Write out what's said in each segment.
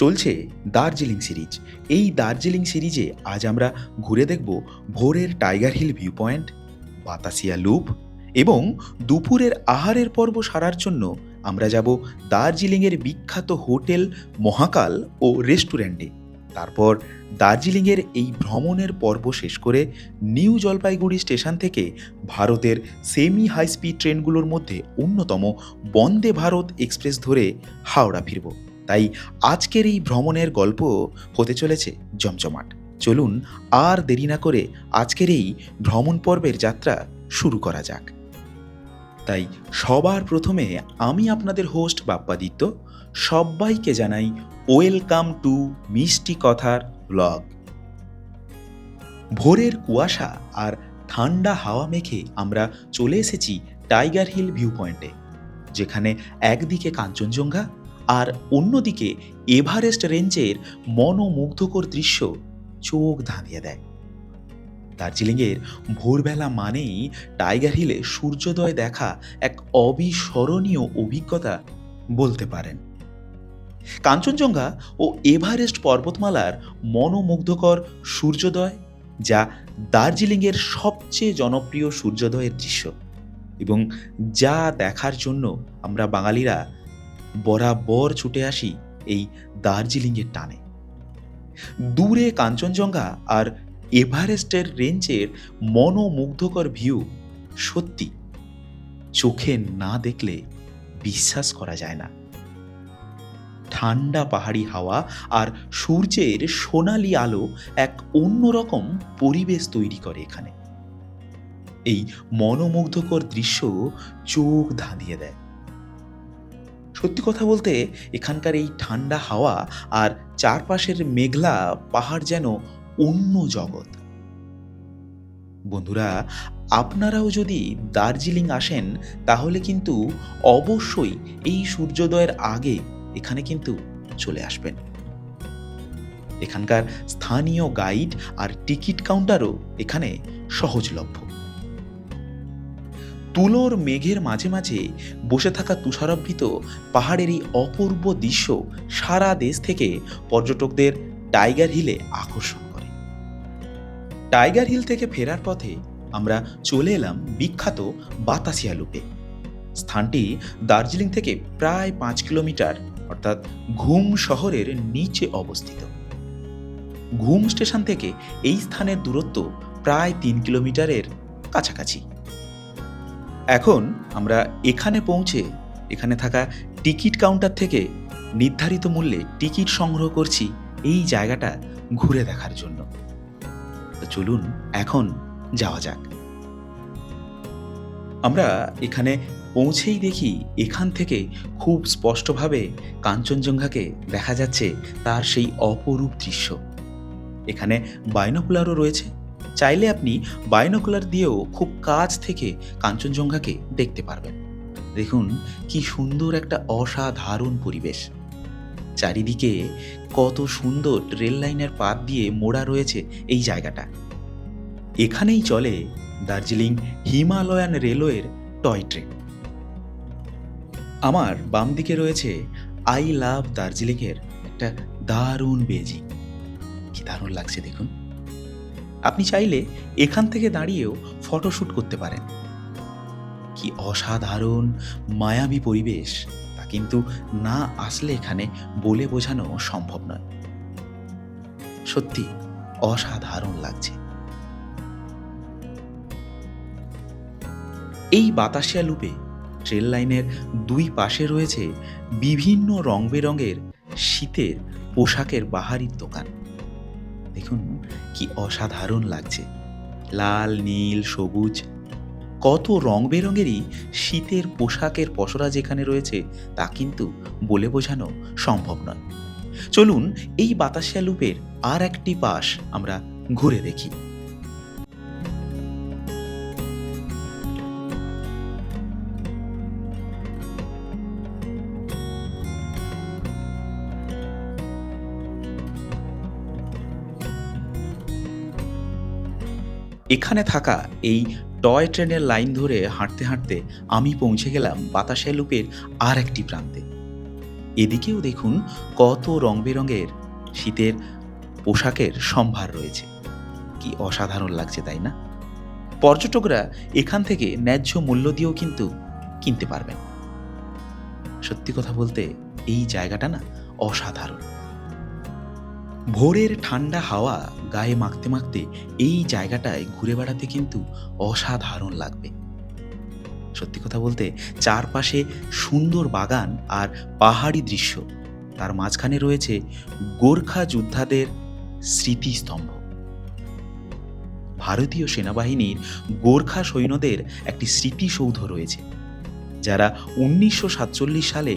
চলছে দার্জিলিং সিরিজ। এই দার্জিলিং সিরিজে আজ আমরা ঘুরে দেখব ভোরের tiger hill view point Batasia loop এবং দুপুরের আহারের পর্ব সারার জন্য আমরা যাব দার্জিলিংয়ের বিখ্যাত হোটেল মহাকাল ও রেস্টুরেন্টে। তারপর দার্জিলিংয়ের এই ভ্রমণের পর্ব শেষ করে নিউ জলপাইগুড়ি স্টেশন থেকে ভারতের সেমি হাই স্পিড ট্রেনগুলোর মধ্যে অন্যতম বন্দে ভারত এক্সপ্রেস ধরে হাওড়া ফিরব। তাই আজকের এই ভ্রমণের গল্প হতে চলেছে জমজমাট। চলুন আর দেরি না করে আজকের এই ভ্রমণ পর্বের যাত্রা শুরু করা যাক। তাই সবার প্রথমে আমি আপনাদের হোস্ট বাপ্পাদিত্য, সবাইকে জানাই ওয়েলকাম টু মিষ্টি কথার ব্লগ ভোরের কুয়াশা আর ঠান্ডা হাওয়া মেখে আমরা চলে এসেছি টাইগার হিল ভিউ পয়েন্টে যেখানে একদিকে কাঞ্চনজঙ্ঘা আর অন্যদিকে এভারেস্ট রেঞ্জের মনোমুগ্ধকর দৃশ্য চোখ ধাঁধিয়ে দেয়। দার্জিলিংয়ের ভোরবেলা মানেই টাইগার হিলে সূর্যোদয় দেখা এক অবিস্মরণীয় অভিজ্ঞতা বলতে পারেন। কাঞ্চনজঙ্ঘা ও এভারেস্ট পর্বতমালার মনোমুগ্ধকর সূর্যোদয় যা দার্জিলিংয়ের সবচেয়ে জনপ্রিয় সূর্যোদয়ের দৃশ্য এবং যা দেখার জন্য আমরা বাঙালিরা বরাবর ছুটে আসি এই দার্জিলিংয়ের টানে। দূরে কাঞ্চনজঙ্ঘা আর এভারেস্টের রেঞ্জের মনোমুগ্ধকর ভিউ সত্যি চোখে না দেখলে বিশ্বাস করা যায় না। ঠান্ডা পাহাড়ি হাওয়া আর সূর্যের সোনালি আলো এক অন্যরকম পরিবেশ তৈরি করে এখানে। এই মনোমুগ্ধকর দৃশ্য চোখ ধাঁধিয়ে দেয়। সত্যি কথা বলতে, এখানকার এই ঠান্ডা হাওয়া আর চারপাশের মেঘলা পাহাড় যেন অন্য জগৎ। বন্ধুরা, আপনারাও যদি দার্জিলিং আসেন, তাহলে কিন্তু অবশ্যই এই সূর্যোদয়ের আগে এখানে কিন্তু চলে আসবেন। এখানকার স্থানীয় গাইড আর টিকিট কাউন্টারও এখানে সহজলভ্য। তুলোর মেঘের মাঝে মাঝে বসে থাকা তুষারাবৃত পাহাড়ের এই অপূর্ব দৃশ্য সারা দেশ থেকে পর্যটকদের টাইগার হিলে আকর্ষণ করে। টাইগার হিল থেকে ফেরার পথে আমরা চলে এলাম বিখ্যাত বাতাসিয়া লুপে। স্থানটি দার্জিলিং থেকে প্রায় পাঁচ কিলোমিটার, অর্থাৎ ঘুম শহরের নিচে অবস্থিত। ঘুম স্টেশন থেকে এই স্থানের দূরত্ব প্রায় তিন কিলোমিটারের কাছাকাছি। এখন আমরা এখানে পৌঁছে এখানে থাকা টিকিট কাউন্টার থেকে নির্ধারিত মূল্যে টিকিট সংগ্রহ করছি এই জায়গাটা ঘুরে দেখার জন্য। চলুন এখন যাওয়া যাক। আমরা এখানে পৌঁছেই দেখি এখান থেকে খুব স্পষ্টভাবে কাঞ্চনজঙ্ঘাকে দেখা যাচ্ছে তার সেই অপরূপ দৃশ্য। এখানে বাইনোকুলারও রয়েছে। চাইলে আপনি বাইনোকুলার দিয়েও খুব কাছ থেকে কাঞ্চনজঙ্ঘাকে দেখতে পারবেন। দেখুন কি সুন্দর একটা অসাধারণ পরিবেশ। চারিদিকে কত সুন্দর রেল লাইনের পাত দিয়ে মোড়া রয়েছে এই জায়গাটা। এখানেই চলে দার্জিলিং হিমালয়ান রেলওয়ের টয় ট্রেন। আমার বাম দিকে রয়েছে আই লাভ দার্জিলিংয়ের একটা দারুণ বেজি। কি দারুণ লাগছে দেখুন। আপনি চাইলে এখান থেকে দাঁড়িয়েও ফটোশ্যুট করতে পারেন। কি অসাধারণ, মায়াবী পরিবেশ, তা কিন্তু না আসলে এখানে বলে বোঝানো সম্ভব নয়। সত্যি অসাধারণ লাগছে। এই বাতাসিয়া লুপে ট্রেন লাইনের দুই পাশে রয়েছে বিভিন্ন রং বেরঙের শীতের পোশাকের বাহারির দোকান। দেখুন কি অসাধারণ লাগছে। লাল, নীল, সবুজ, কত রং বেরঙেরই শীতের পোশাকের পসরা যেখানে রয়েছে তা কিন্তু বলে বোঝানো সম্ভব নয়। চলুন এই বাতাসিয়া লুপের আর একটি পাশ আমরা ঘুরে দেখি। এখানে থাকা এই টয় ট্রেনের লাইন ধরে হাঁটতে হাঁটতে আমি পৌঁছে গেলাম বাতাসিয়া লুপের আর একটি প্রান্তে। এদিকেও দেখুন কত রং বেরঙের শীতের পোশাকের সম্ভার রয়েছে। কি অসাধারণ লাগছে, তাই না? পর্যটকরা এখান থেকে ন্যায্য মূল্য দিয়েও কিন্তু কিনতে পারবেন। সত্যি কথা বলতে এই জায়গাটা না অসাধারণ। ভোরের ঠান্ডা হাওয়া গায়ে মাখতে মাখতে এই জায়গাটায় ঘুরে বেড়াতে কিন্তু অসাধারণ লাগবে। সত্যি কথা বলতে, চারপাশে সুন্দর বাগান আর পাহাড়ি দৃশ্য। তার মাঝখানে রয়েছে গোর্খা যোদ্ধাদের স্মৃতিস্তম্ভ। ভারতীয় সেনাবাহিনীর গোর্খা সৈন্যদের একটি স্মৃতিসৌধ রয়েছে, যারা উনিশশো সাতচল্লিশ সালে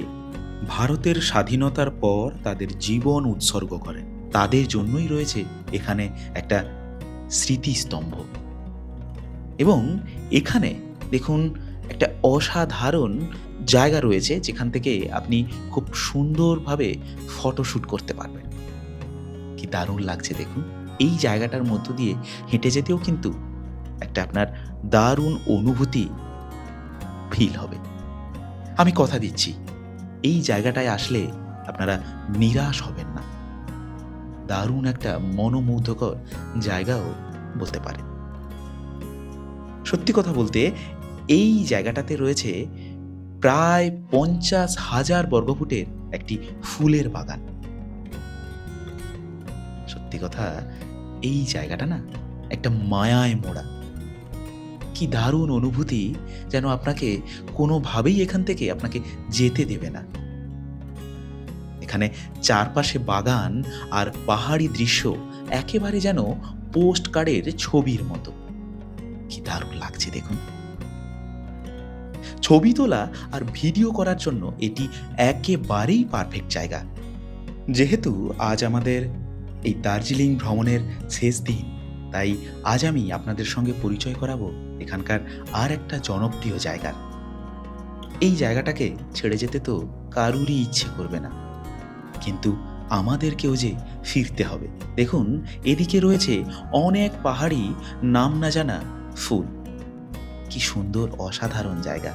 ভারতের স্বাধীনতার পর তাদের জীবন উৎসর্গ করেন। তাদের জন্যই রয়েছে এখানে একটা স্মৃতিস্তম্ভ। এবং এখানে দেখুন একটা অসাধারণ জায়গা রয়েছে যেখান থেকে আপনি খুব সুন্দরভাবে ফটোশ্যুট করতে পারবেন। কি দারুণ লাগছে দেখুন। এই জায়গাটার মধ্য দিয়ে হেঁটে যেতেও কিন্তু একটা আপনার দারুণ অনুভূতি ফিল হবে। আমি কথা দিচ্ছি। এই জায়গাটায় আসলে আপনারা নিরাশ হবেন না। দারুণ একটা মনোমুগ্ধকর জায়গাও বলতে পারেন সত্যি কথা বলতে, এই জায়গাটাতে রয়েছে প্রায় পঞ্চাশ হাজার বর্গফুটের একটি ফুলের বাগান। সত্যি কথা, এই জায়গাটা না একটা মায়ায় মোড়া। কি দারুণ অনুভূতি যেন আপনাকে কোনোভাবেই এখান থেকে আপনাকে যেতে দেবে না। এখানে চারপাশে বাগান আর পাহাড়ি দৃশ্য একেবারে যেন পোস্ট কার্ডের ছবির মতো। কি দারুণ লাগছে দেখুন। ছবি তোলা আর ভিডিও করার জন্য এটি একেবারেই পারফেক্ট জায়গা। যেহেতু আজ আমাদের এই দার্জিলিং ভ্রমণের শেষ দিন, তাই আজ আমি আপনাদের সঙ্গে পরিচয় করাবো এখানকার আর একটা জনপ্রিয় জায়গার এই জায়গাটাকে ছেড়ে যেতে তো কারুরই ইচ্ছে করবে না। কিন্তু আমাদেরকেও যে ফিরতে হবে। দেখুন, এদিকে রয়েছে অনেক পাহাড়ি, নাম না জানা ফুল। কি সুন্দর, অসাধারণ জায়গা।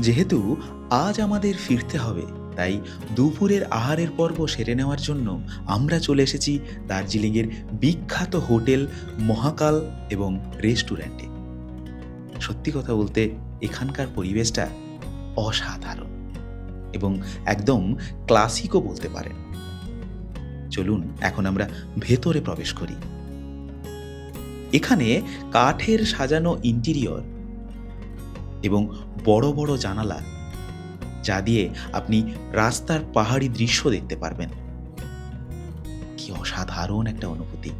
যেহেতু আজ আমাদের ফিরতে হবে, তাই দুপুরের আহারের পর্ব সেরে নেওয়ার জন্য আমরা চলে এসেছি দার্জিলিংয়ের বিখ্যাত হোটেল মহাকাল এবং রেস্টুরেন্টে। সত্যি কথা বলতে, এখানকার পরিবেশটা অসাধারণ। এবং একদম ক্লাসিকও বলতে পারেন। চলুন, এখন আমরা ভেতরে প্রবেশ করি। এখানে কাঠের সাজানো ইন্টেরিয়র এবং বড় বড় জানালা, যা দিয়ে আপনি রাস্তার পাহাড়ি দৃশ্য দেখতে পারবেন। কি অসাধারণ একটা অনুভূতি।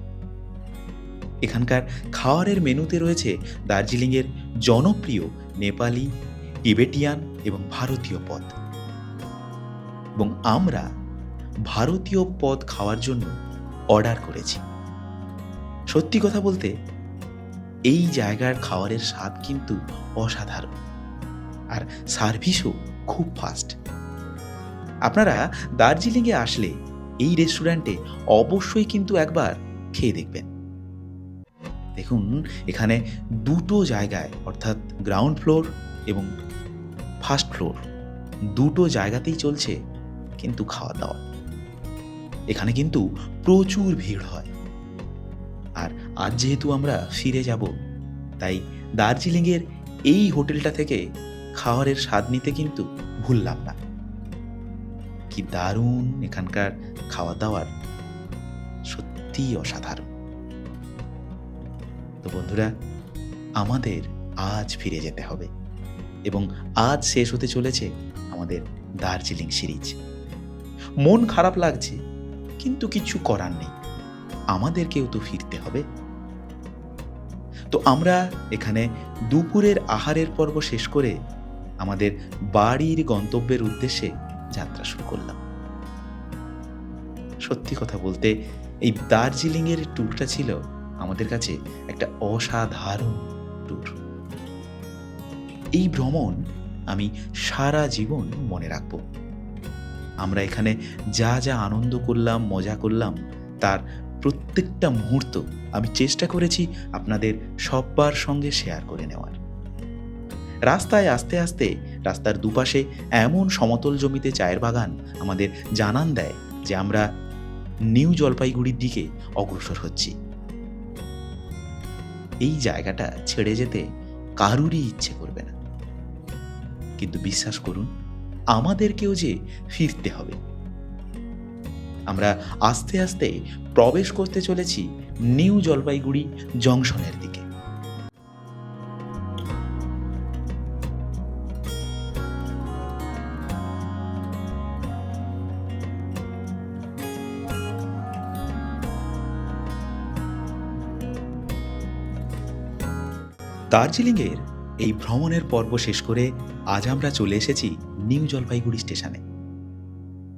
এখানকার খাওয়ারের মেনুতে রয়েছে দার্জিলিংয়ের জনপ্রিয় নেপালি, টিবেটিয়ান এবং ভারতীয় পদ। এবং আমরা ভারতীয় পদ খাওয়ার জন্য অর্ডার করেছি। সত্যি কথা বলতে, এই জায়গার খাবারের স্বাদ কিন্তু অসাধারণ। আর সার্ভিসও খুব ফাস্ট আপনারা দার্জিলিংয়ে আসলে এই রেস্টুরেন্টে অবশ্যই কিন্তু একবার খেয়ে দেখবেন। দেখুন, এখানে দুটো জায়গায়, অর্থাৎ গ্রাউন্ড ফ্লোর এবং ফার্স্ট ফ্লোর দুটো জায়গাতেই চলছে কিন্তু খাওয়া দাওয়া এখানে কিন্তু প্রচুর ভিড় হয়। আর আজ যেহেতু আমরা ফিরে যাব, তাই দার্জিলিংয়ের এই হোটেলটা থেকে খাওয়ারের স্বাদ নিতে কিন্তু ভুললাম না। কি দারুণ এখানকার খাওয়া দাওয়ার সত্যিই অসাধারণ। তো বন্ধুরা, আমাদের আজ ফিরে যেতে হবে এবং আজ শেষ হতে চলেছে আমাদের দার্জিলিং সিরিজ। মন খারাপ লাগছে, কিন্তু কিছু করার নেই। আমাদেরকেও তো ফিরতে হবে। তো আমরা এখানে দুপুরের আহারের পর্ব শেষ করে আমাদের বাড়ির গন্তব্যের উদ্দেশ্যে যাত্রা শুরু করলাম। সত্যি কথা বলতে, এই দার্জিলিংয়ের ট্যুরটা ছিল আমাদের কাছে একটা অসাধারণ ট্যুর। এই ভ্রমণ আমি সারা জীবন মনে রাখব। আমরা এখানে যা যা আনন্দ করলাম, মজা করলাম, তার প্রত্যেকটা মুহূর্ত আমি চেষ্টা করেছি আপনাদের সব্বার সঙ্গে শেয়ার করে নেওয়ার। রাস্তায় আস্তে আস্তে রাস্তার দুপাশে এমন সমতল জমিতে চায়ের বাগান আমাদের জানান দেয় যে আমরা নিউ জলপাইগুড়ির দিকে অগ্রসর হচ্ছি। এই জায়গাটা ছেড়ে যেতে কারুরই ইচ্ছে করবে না। কিন্তু বিশ্বাস করুন আমাদেরকেও যে ফিরতে হবে। আমরা আস্তে আস্তে প্রবেশ করতে চলেছি নিউ জলপাইগুড়ি জংশনের দিকে। দার্জিলিংয়ের এই ভ্রমণের পর্ব শেষ করে আজ আমরা চলে এসেছি নিউ জলপাইগুড়ি স্টেশনে।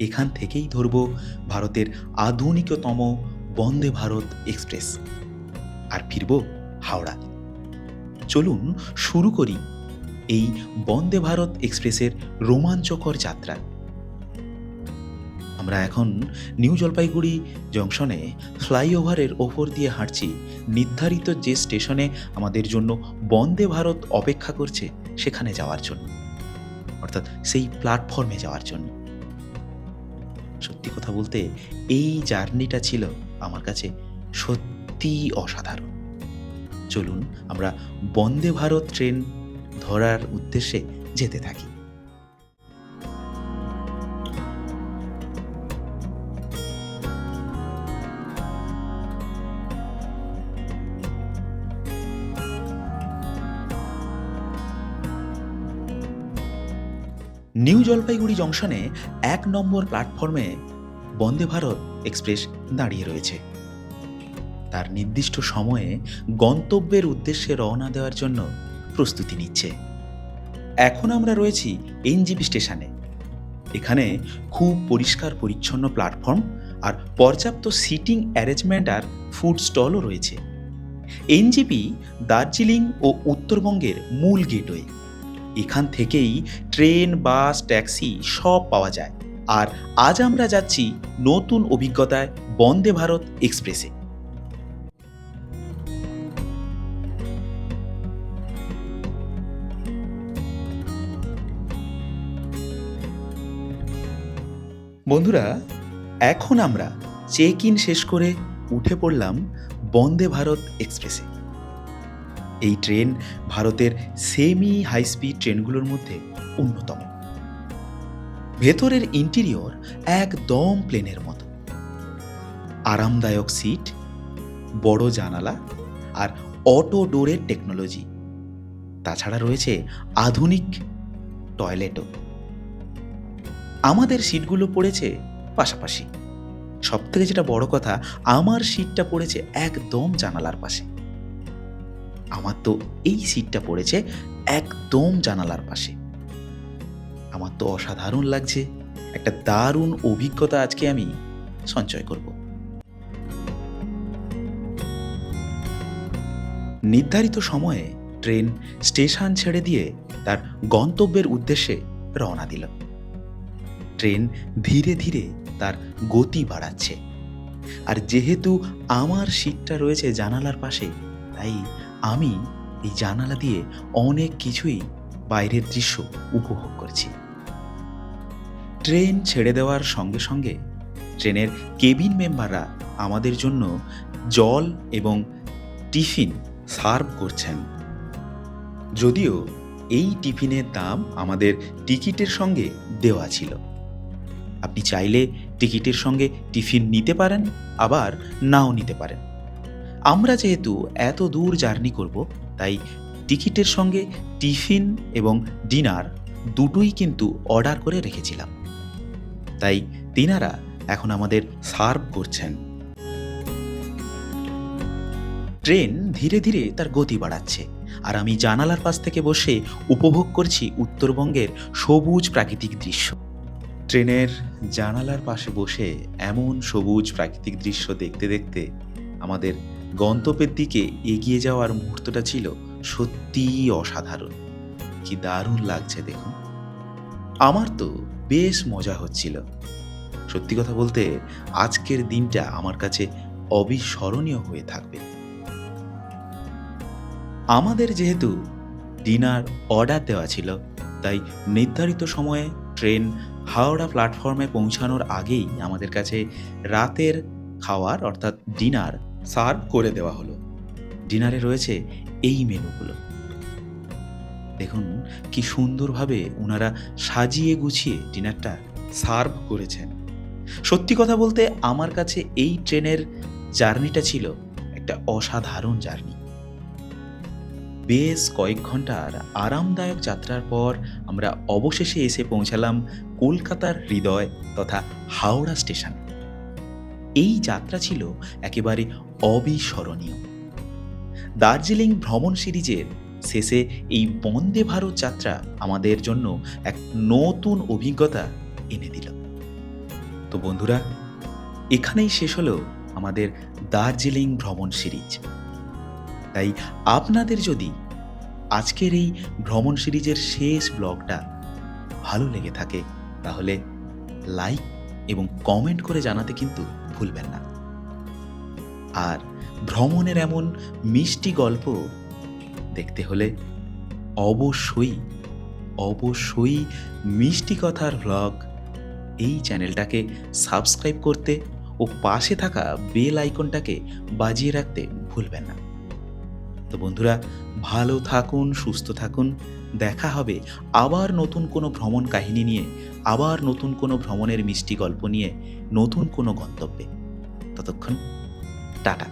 এখান থেকেই ধরব ভারতের আধুনিকতম বন্দে ভারত এক্সপ্রেস। আর ফিরব হাওড়া। চলুন শুরু করি এই বন্দে ভারত এক্সপ্রেসের রোমাঞ্চকর যাত্রা। আমরা এখন নিউ জলপাইগুড়ি জংশনে ফ্লাইওভারের ওপর দিয়ে হাঁটছি। নির্ধারিত যে স্টেশনে আমাদের জন্য বন্দে ভারত অপেক্ষা করছে, সেখানে যাওয়ার জন্য। অর্থাৎ সেই প্ল্যাটফর্মে যাওয়ার জন্য। সত্যি কথা বলতে, এই জার্নিটা ছিল আমার কাছে সত্যি অসাধারণ। চলুন, আমরা বন্দে ভারত ট্রেন ধরার উদ্দেশ্যে যেতে থাকি। নিউ জলপাইগুড়ি জংশনে এক নম্বর প্ল্যাটফর্মে বন্দে ভারত এক্সপ্রেস দাঁড়িয়ে রয়েছে। তার নির্দিষ্ট সময়ে গন্তব্যের উদ্দেশ্যে রওনা দেওয়ার জন্য প্রস্তুতি নিচ্ছে। এখন আমরা রয়েছি এনজিপি স্টেশনে। এখানে খুব পরিষ্কার পরিচ্ছন্ন প্ল্যাটফর্ম আর পর্যাপ্ত সিটিং অ্যারেঞ্জমেন্ট আর ফুড স্টলও রয়েছে। এনজিপি দার্জিলিং ও উত্তরবঙ্গের মূল গেটওয়ে। এখান থেকেই ট্রেন, বাস, ট্যাক্সি সব পাওয়া যায়। আর আজ আমরা যাচ্ছি নতুন অভিজ্ঞতায় বন্দে ভারত এক্সপ্রেসে। বন্ধুরা, এখন আমরা চেক ইন শেষ করে উঠে পড়লাম বন্দে ভারত এক্সপ্রেসে। এই ট্রেন ভারতের সেমি হাই স্পিড ট্রেনগুলোর মধ্যে অন্যতম। ভেতরের ইন্টেরিয়র একদম প্লেনের মতো। আরামদায়ক সিট বড় জানালা আর অটো ডোরের টেকনোলজি তাছাড়া রয়েছে আধুনিক টয়লেটও আমাদের সিটগুলো পড়েছে পাশাপাশি। সব থেকে যেটা বড় কথা, আমার সিটটা পড়েছে একদম জানালার পাশে। আমার তো এই সিটটা পড়েছে একদম জানালার পাশে। আমার তো অসাধারণ লাগছে। একটা দারুণ অভিজ্ঞতা আজকে আমি সঞ্চয় করব। নির্ধারিত সময়ে ট্রেন স্টেশন ছেড়ে দিয়ে তার গন্তব্যের উদ্দেশ্যে রওনা দিল ট্রেন ধীরে ধীরে তার গতি বাড়াচ্ছে। আর যেহেতু আমার সিটটা রয়েছে জানালার পাশে, তাই আমি এই জানালা দিয়ে অনেক কিছুই বাইরের দৃশ্য উপভোগ করছি। ট্রেন ছেড়ে দেওয়ার সঙ্গে সঙ্গে ট্রেনের কেবিন মেম্বাররা আমাদের জন্য জল এবং টিফিন সার্ভ করছেন। যদিও এই টিফিনের দাম আমাদের টিকিটের সঙ্গে দেওয়া ছিল। আপনি চাইলে টিকিটের সঙ্গে টিফিন নিতে পারেন, আবার নাও নিতে পারেন। আমরা যেহেতু এত দূর জার্নি করব, তাই টিকিটের সঙ্গে টিফিন এবং ডিনার দুটোই কিন্তু অর্ডার করে রেখেছিলাম। তাই তিনারা এখন আমাদের সার্ভ করছেন। ট্রেন ধীরে ধীরে তার গতি বাড়াচ্ছে আর আমি জানালার পাশ থেকে বসে উপভোগ করছি উত্তরবঙ্গের সবুজ প্রাকৃতিক দৃশ্য। ট্রেনের জানালার পাশে বসে এমন সবুজ প্রাকৃতিক দৃশ্য দেখতে দেখতে আমাদের গন্তব্যের দিকে এগিয়ে যাওয়ার মুহূর্তটা ছিল সত্যিই অসাধারণ। কি দারুণ লাগছে দেখুন। আমার তো বেশ মজা হচ্ছিল। সত্যি কথা বলতে, আজকের দিনটা আমার কাছে অবিস্মরণীয় হয়ে থাকবে। আমাদের যেহেতু ডিনার অর্ডার দেওয়া ছিল, তাই নির্ধারিত সময়ে ট্রেন হাওড়া প্ল্যাটফর্মে পৌঁছানোর আগেই আমাদের কাছে রাতের খাওয়ার, অর্থাৎ ডিনার সার্ভ করে দেওয়া হলো। ডিনারে রয়েছে এই মেনুগুলো। দেখুন কি সুন্দরভাবে ওনারা সাজিয়ে গুছিয়ে ডিনারটা সার্ভ করেছেন। সত্যি কথা বলতে আমার কাছে এই ট্রেনের জার্নিটা ছিল একটা অসাধারণ জার্নি। বেশ কয়েক ঘণ্টার আরামদায়ক যাত্রার পর আমরা অবশেষে এসে পৌঁছালাম কলকাতার হৃদয় তথা হাওড়া স্টেশন। এই যাত্রা ছিল একেবারে অবিস্মরণীয়। দার্জিলিং ভ্রমণ সিরিজের শেষে এই বন্দে ভারত যাত্রা আমাদের জন্য এক নতুন অভিজ্ঞতা এনে দিল। তো বন্ধুরা, এখানেই শেষ হলো আমাদের দার্জিলিং ভ্রমণ সিরিজ। তাই আপনাদের যদি আজকের এই ভ্রমণ সিরিজের শেষ ব্লগটা ভালো লেগে থাকে, তাহলে লাইক এবং কমেন্ট করে জানাতে কিন্তু ভুলবেন না। আর ভ্রমণের এমন মিষ্টি গল্প দেখতে হলে অবশ্যই অবশ্যই মিষ্টি কথার ভ্লগ এই চ্যানেলটাকে সাবস্ক্রাইব করতে ও পাশে থাকা বেল আইকনটাকে বাজিয়ে রাখতে ভুলবেন না। তো বন্ধুরা, ভালো থাকুন, সুস্থ থাকুন। দেখা হবে আবার নতুন কোনো ভ্রমণ কাহিনী নিয়ে, আবার নতুন কোনো ভ্রমণের মিষ্টি গল্প নিয়ে, নতুন কোনো গন্তব্যে। ততক্ষণ টাটা